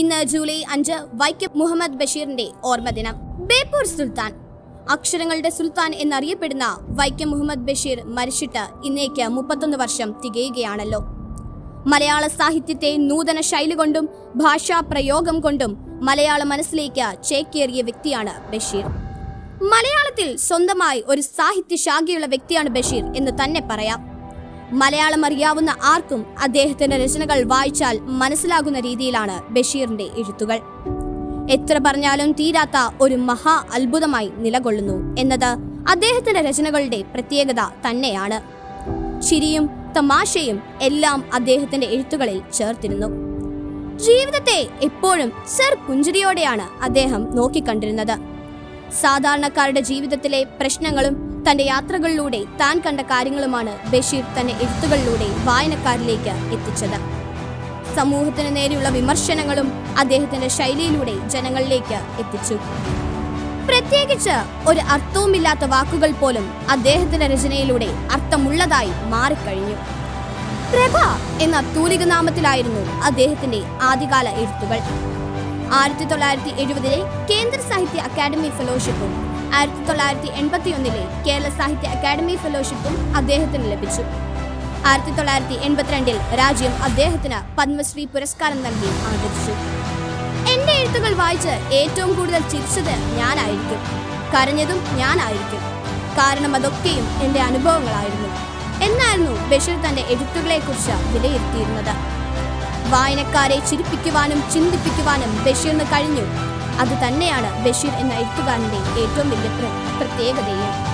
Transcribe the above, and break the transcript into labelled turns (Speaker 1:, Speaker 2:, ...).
Speaker 1: ഇന്ന് ജൂലൈ അഞ്ച് വൈക്കം മുഹമ്മദ് ബഷീറിന്റെ ഓർമ്മദിനം ബേപ്പൂർ സുൽത്താൻ. അക്ഷരങ്ങളുടെ സുൽത്താൻ എന്നറിയപ്പെടുന്ന വൈക്കം മുഹമ്മദ് ബഷീർ മരിച്ചിട്ട് ഇന്നേക്ക് മുപ്പത്തൊന്ന് വർഷം തികയുകയാണല്ലോ. മലയാള സാഹിത്യത്തെ നൂതന ശൈലി കൊണ്ടും ഭാഷാ പ്രയോഗം കൊണ്ടും മലയാള മനസ്സിലേക്ക് ചേക്കേറിയ വ്യക്തിയാണ് ബഷീർ. മലയാളത്തിൽ സ്വന്തമായി ഒരു സാഹിത്യ ശാഖയുള്ള വ്യക്തിയാണ് ബഷീർ എന്ന് തന്നെ പറയാം. മലയാളം അറിയാവുന്ന ആർക്കും അദ്ദേഹത്തിന്റെ രചനകൾ വായിച്ചാൽ മനസ്സിലാകുന്ന രീതിയിലാണ് ബഷീറിന്റെ എഴുത്തുകൾ. എത്ര പറഞ്ഞാലും തീരാത്ത ഒരു മഹാ അത്ഭുതമായി നിലകൊള്ളുന്നു എന്നത് അദ്ദേഹത്തിന്റെ രചനകളുടെ പ്രത്യേകത തന്നെയാണ്. ചിരിയും തമാശയും എല്ലാം അദ്ദേഹത്തിന്റെ എഴുത്തുകളിൽ ചേർത്തിരുന്നു. ജീവിതത്തെ എപ്പോഴും സർ പുഞ്ചിരിയോടെയാണ് അദ്ദേഹം നോക്കിക്കണ്ടിരുന്നത്. സാധാരണക്കാരുടെ ജീവിതത്തിലെ പ്രശ്നങ്ങളും തന്റെ യാത്രകളിലൂടെ താൻ കണ്ട കാര്യങ്ങളുമാണ് ബഷീർ തന്റെ എഴുത്തുകളിലൂടെ വായനക്കാരിലേക്ക് എത്തിച്ചത്. സമൂഹത്തിന് നേരെയുള്ള വിമർശനങ്ങളും അദ്ദേഹത്തിന്റെ ശൈലിയിലൂടെ ജനങ്ങളിലേക്ക് എത്തിച്ചു. പ്രത്യേകിച്ച് ഒരു അർത്ഥവുമില്ലാത്ത വാക്കുകൾ പോലും അദ്ദേഹത്തിന്റെ രചനയിലൂടെ അർത്ഥമുള്ളതായി മാറിക്കഴിഞ്ഞു. പ്രഭ എന്ന തൂലിക നാമത്തിലായിരുന്നു അദ്ദേഹത്തിന്റെ ആദ്യകാല എഴുത്തുകൾ. ആയിരത്തി തൊള്ളായിരത്തി എഴുപതിലെ കേന്ദ്ര സാഹിത്യ അക്കാദമി ഫെലോഷിപ്പും ആയിരത്തി തൊള്ളായിരത്തി എൺപത്തി ഒന്നിലെ കേരള സാഹിത്യ അക്കാദമി ഫെലോഷിപ്പും അദ്ദേഹത്തിന് ലഭിച്ചു. ആയിരത്തി തൊള്ളായിരത്തി എൺപത്തിരണ്ടിൽ രാജ്യം അദ്ദേഹത്തിന് പത്മശ്രീ പുരസ്കാരം നൽകി ആദരിച്ചു. എന്റെ എഴുത്തുകൾ വായിച്ച് ഏറ്റവും കൂടുതൽ ചിരിച്ചത് ഞാനായിരിക്കും. കരഞ്ഞതും ഞാനായിരിക്കും. കാരണം അതൊക്കെയും എന്റെ അനുഭവങ്ങളായിരുന്നു. എന്നായിരുന്നു ബഷീർ തന്റെ എഴുത്തുകളെ കുറിച്ച് വിലയിരുത്തിയിരുന്നത്. വായനക്കാരെ ചിരിപ്പിക്കുവാനും ചിന്തിപ്പിക്കുവാനും ബഷീറിന് കഴിഞ്ഞു. അത് തന്നെയാണ് ബഷീർ എന്ന എഴുത്തുകാരന്റെ ഏറ്റവും വലിയ പ്ര- പ്രത്യേകതയും.